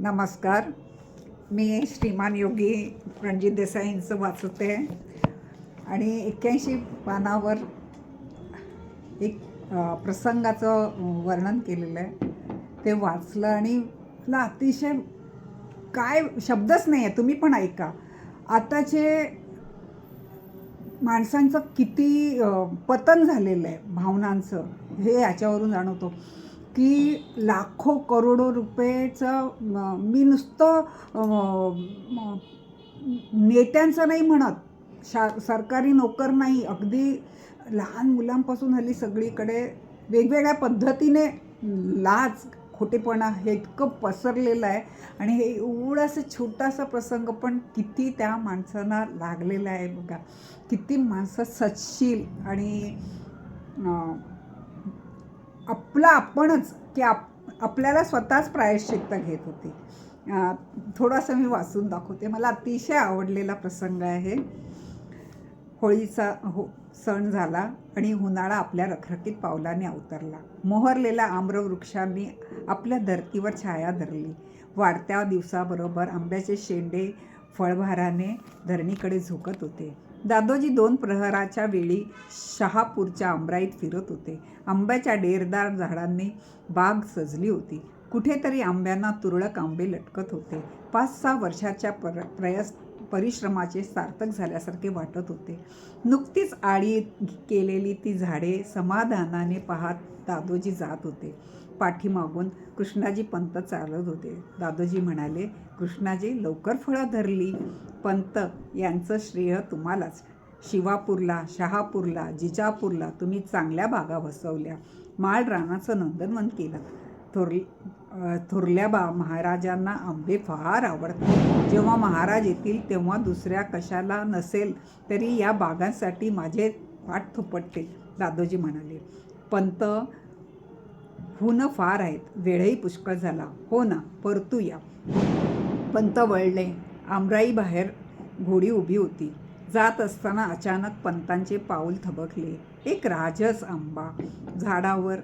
नमस्कार. मी श्रीमान योगी रणजित देसाईंचं वाचते आणि एक्क्याऐंशी पानावर एक प्रसंगाचं वर्णन केलेलं आहे. ते वाचलं आणि मला अतिशय काय शब्दच नाही आहे तुम्ही पण ऐका. आताचे माणसांचं किती पतन झालेलं आहे भावनांचं हे याच्यावरून जाणवतो. की लाखो करोडो रुपयेचं मी नुसतं नेत्यांचं नाही म्हणत. शा सरकारी नोकर नाही. अगदी लहान मुलांपासून हल्ली सगळीकडे वेगवेगळ्या पद्धतीने लाज खोटेपणा हे इतकं पसरलेलं आहे. आणि हे एवढं असं छोटासा प्रसंग पण किती त्या माणसांना लागलेला आहे बघा. किती माणसं सचशील आणि आपलं आपणच की आप आपल्याला स्वतःच प्रायश्चित्त घेत होती. थोडासा थोडंसं मी वाचून दाखवते. मला अतिशय आवडलेला प्रसंग आहे. होळीचा हो सण झाला आणि उन्हाळा आपल्या रखरखीत पावलाने अवतरला. मोहरलेल्या आम्रवृक्षांनी आपल्या धर्तीवर छाया धरली. वाढत्या दिवसाबरोबर आंब्याचे शेंडे फळभाराने धरणीकडे झुकत होते. दादोजी दोन प्रहराच्या वेळी शहापूरच्या आंब्राईत फिरत होते. आंब्याच्या डेरदार झाडांनी बाग सजली होती. कुठेतरी आंब्यांना तुरळक आंबे लटकत होते. पाच सहा वर्षाच्या पर प्रयस परिश्रमाचे सार्थक झाल्यासारखे वाटत होते. नुकतीच आळी केलेली ती झाडे समाधानाने पाहत दादोजी जात होते. पाठीमागून कृष्णाजी पंत चालत होते. दादोजी म्हणाले कृष्णाजी लवकर फळं धरली. पंत यांचं श्रेय तुम्हालाच. शिवापूरला शहापूरला जिजापूरला तुम्ही चांगल्या बागा वसवल्या माळ रानाचं नंदनवन केलं. थोर थोरल्या बा महाराजांना आंबे फार आवडतात. जेव्हा महाराज येतील तेव्हा दुसऱ्या कशाला नसेल तरी या बागांसाठी माझे पाठ थोपटते दादोजी म्हणाले. पंत हुनं फार आहेत. वेळही पुष्कळ झाला. हो ना परतूया. पंत वळले. आमराई बाहेर घोडी उभी होती. जात असताना अचानक पंतांचे पाऊल थबकले. एक राजस आंबा झाडावर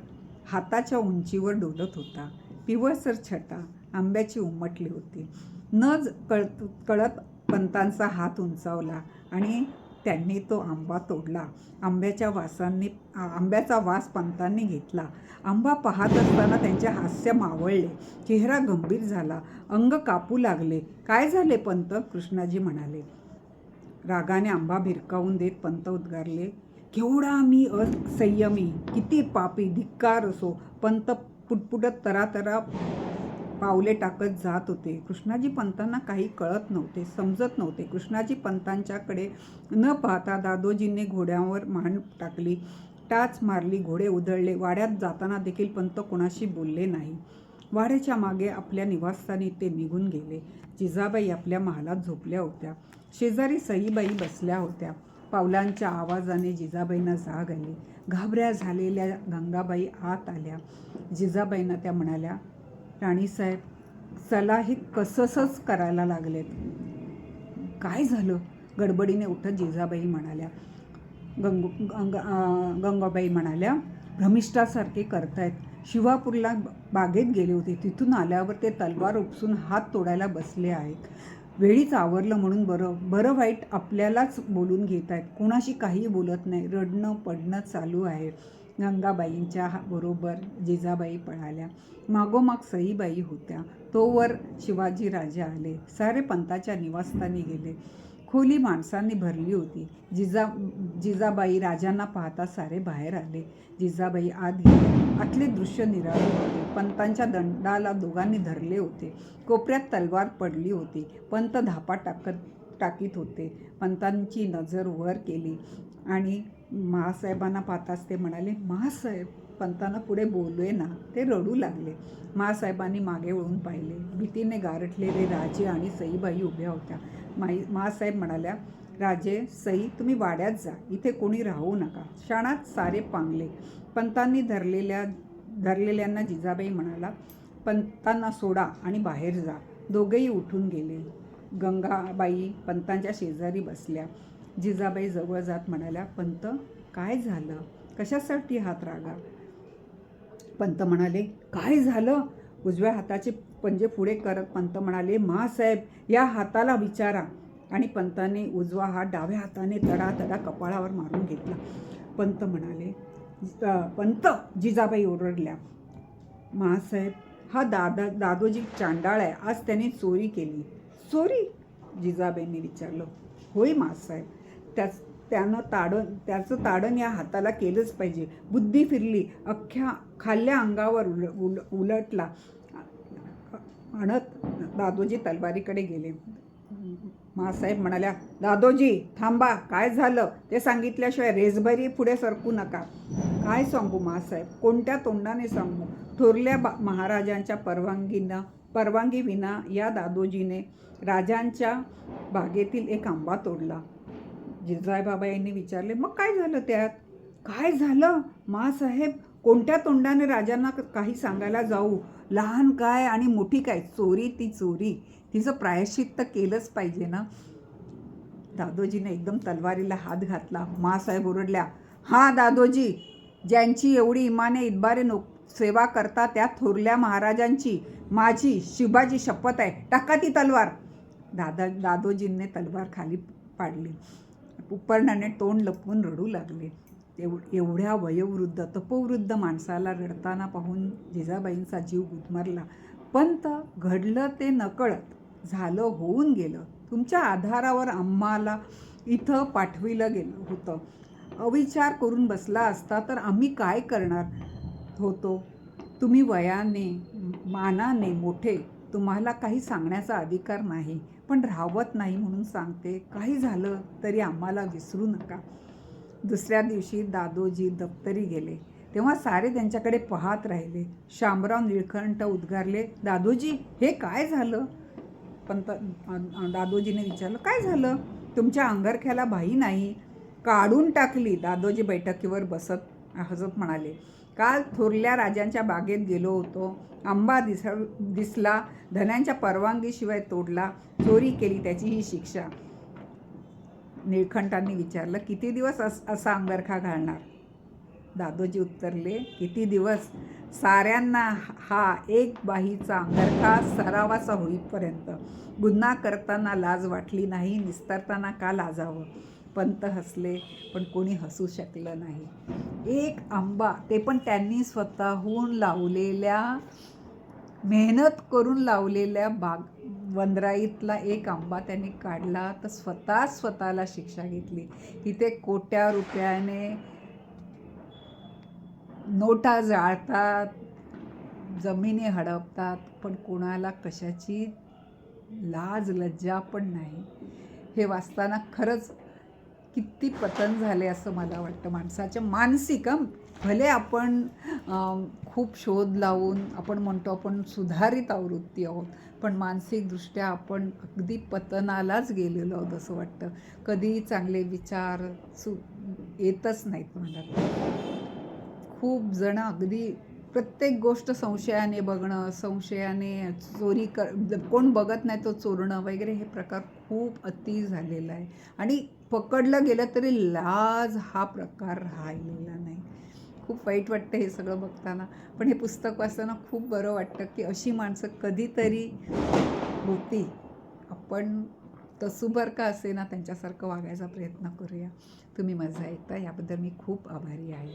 हाताच्या उंचीवर डोलत होता. पिवळसर छटा आंब्याची उमटली होती. न ज- कळत कळत पंतांचा हात उंचावला आणि त्यांनी तो आंबा तोडला. आंब्याच्या वासांनी आंब्याचा वास पंतांनी घेतला. आंबा पाहत असताना त्यांचे हास्य मावळले. चेहरा गंभीर झाला. अंग कापू लागले. काय झाले पंत? कृष्णाजी म्हणाले. रागाने आंबा भिरकावून देत पंत उद्गारले. केवढा मी असंयमी किती पापी धिक्कार असो. पंत पुटपुटत तरातरा पावले टाकत जात होते. कृष्णाजी पंतांना काही कळत नव्हते समजत नव्हते. कृष्णाजी पंतांच्याकडे न पाहता दादोजींनी घोड्यावर मान टाकली टाच मारली घोडे उधळले. वाड्यात जाताना देखील पंत कोणाशी बोलले नाही. वाड्याच्या मागे आपल्या निवासस्थानी ते निघून गेले. जिजाबाई आपल्या महालात झोपल्या होत्या. शेजारी सईबाई बसल्या होत्या. पावलांच्या आवाजाने जिजाबाईंना जाग आली. घाबऱ्या झालेल्या गंगाबाई आत आल्या. जिजाबाईंना त्या म्हणाल्या राणीसाहेब चला हे कससंच करायला लागलेत. काय झालं? गडबडीने उठत जिजाबाई म्हणाल्या गंगू गंगा गंगाबाई म्हणाल्या भ्रमिष्ठासारखे करतायत. शिवापूरला बागेत गेले होते. तिथून आल्यावर ते तलवार उपसून हात तोडायला बसले आहेत. वेळीच आवरलं म्हणून बरं बरं वाईट आपल्यालाच बोलून घेत आहेत कोणाशी काही बोलत नाही. रडणं पडणं चालू आहे. गंगाबाईंच्या बरोबर जिजाबाई पळाल्या. मागोमाग सईबाई होत्या. तोवर शिवाजी राजे आले. सारे पंताच्या निवासस्थानी गेले. खोली माणसांनी भरली होती. जिजा जिजाबाई राजांना पाहता सारे बाहेर आले. जिजाबाई आत गेले. आतले दृश्य निराळे होते. पंतांच्या दंडाला दोघांनी धरले होते. कोपऱ्यात तलवार पडली होती. पंत धापा टाकत टाकीत होते. पंतांची नजर वर केली आणि महासाहेबांना पाहताच ते म्हणाले महासाहेब पंतांना पुढे बोलवे ना. ते रडू लागले. महासाहेबांनी मागे वळून पाहिले. भीतीने गारठलेले राजे आणि सईबाई उभ्या होत्या. माई महासाहेब म्हणाल्या राजे सई तुम्ही वाड्यात जा. इथे कोणी राहू नका. क्षणात सारे पांगले. पंतांनी धरलेल्या धरलेल्यांना जिजाबाई म्हणाला पंतांना सोडा आणि बाहेर जा. दोघेही उठून गेले. गंगाबाई पंतांच्या शेजारी बसल्या. जिजाबाई जवळ जात म्हणाल्या पंत काय झालं? कशासाठी हात रागा? पंत म्हणाले काय झालं? उजव्या हाताचे पंजे पुढे करत पंत म्हणाले मासाहेब या हाताला विचारा. आणि पंताने उजवा हात डाव्या हाताने तडा तडा कपाळावर मारून घेतला. पंत म्हणाले पंत जिजाबाई ओरडल्या महासाहेब हा दादा दादोजी चांडाळ आहे आज त्याने चोरी केली. चोरी? जिजाबाईंनी विचारलं. होय मासाहेब त्याच त्यानं ताडण त्याचं ताडण या हाताला केलंच पाहिजे. बुद्धी फिरली अख्ख्या खाल्ल्या अंगावर उल उल उलटला. म्हणत दादोजी तलवारीकडे गेले. मासाहेब म्हणाल्या दादोजी थांबा काय झालं ते सांगितल्याशिवाय रेसभरी पुढे सरकू नका. काय सांगू मासाहेब? कोणत्या तोंडाने सांगू थोरल्या बा महाराजांच्या परवानगीनं परवानगी विना या दादोजीने राजांच्या बागेतील एक आंबा तोडला. जिजाईबाबा यांनी विचारले मग काय झालं त्यात? काय झालं? मासाहेब कोणत्या तोंडाने राजांना काही सांगायला जाऊ? लहान काय आणि मोठी काय? चोरी ती चोरी. तिचं प्रायश्चित तर केलंच पाहिजे ना. दादोजीने एकदम तलवारीला हात घातला. मासाहेब ओरडल्या हा दादोजी ज्यांची एवढी इमाने इतबारे नो सेवा करता त्या थोरल्या महाराजांची माझी शिवाजी शपथ आहे. टाका ती तलवार. दादा दादोजींनी तलवार खाली पाडली. उपरणाने तोंड लपवून रडू लागले. एव एवढ्या वयोवृद्ध तपोवृद्ध माणसाला रडताना पाहून जिजाबाईंचा जीव गुदमरला. पण तर घडलं ते नकळत झालं होऊन गेलं. तुमच्या आधारावर आम्हाला इथं पाठविलं गेलं होतं. अविचार करून बसला असता तर आम्ही काय करणार होतो? तुम्ही वयाने मानाने मोठे तुम्हाला काही सांगण्याचा अधिकार नाही. पण राहवत नाही म्हणून सांगते काही झालं तरी आम्हाला विसरू नका. दुसऱ्या दिवशी दादोजी दप्तरी गेले. तेव्हा सारे त्यांच्याकडे पाहत राहिले. शामराव निळकंठ उद्गारले दादोजी हे काय झालं? पण दादोजीने विचारलं काय झालं? तुमच्या अंगरख्याला भाई नाही. काढून टाकली. दादोजी बैठकीवर बसत हसत म्हणाले काल थोरल्या राजांच्या बागेत गेलो होतो. आंबा दिस दिसला. धन्यांच्या परवानगीशिवाय तोडला. चोरी केली त्याची ही शिक्षा. निळखंटांनी विचारलं किती दिवस अस असा अंगरखा घालणार? दादोजी उत्तरले किती दिवस? साऱ्यांना हा एक बाईचा अंगरखा सरावाचा होईपर्यंत. गुन्हा करताना लाज वाटली नाही निस्तरताना का लाजावं? पंत हसले पण कोणी हसू शकलं नाही. एक आंबा ते पण त्यांनी स्वतःहून लावलेल्या मेहनत करून लावलेल्या बाग वंदराईतला एक आंबा त्यांनी काढला तर स्वतः स्वतःला शिक्षा घेतली. इथे कोट्या रुपयाने नोटा जाळतात जमिनी हडपतात पण कोणाला कशाची लाज लज्जा पण नाही. हे वाचताना खरंच किती पतन झाले असं मला वाटतं माणसाच्या मानसिक भले आपण खूप शोध लावून आपण म्हणतो आपण सुधारित आवृत्ती आहोत पण मानसिकदृष्ट्या आपण अगदी पतनालाच गेलेलो आहोत असं वाटतं. कधी चांगले विचार सु येतच नाहीत मनात. खूप जण अगदी प्रत्येक गोष्ट संशयाने बघणं संशयाने चोरी कर कोण बघत नाही तो चोरणं वगैरे हे प्रकार खूप अति झालेला आहे. आणि पकडलं गेलं तरी लाज हा प्रकार राहिलेला नाही. खूप वाईट वाटतं हे सगळं बघताना. पण हे पुस्तक वाचताना खूप बरं वाटतं की अशी माणसं कधीतरी होती. आपण तसूभर का असे ना त्यांच्यासारखं वागायचा प्रयत्न करूया. तुम्ही मजा ऐकता याबद्दल मी खूप आभारी आहे.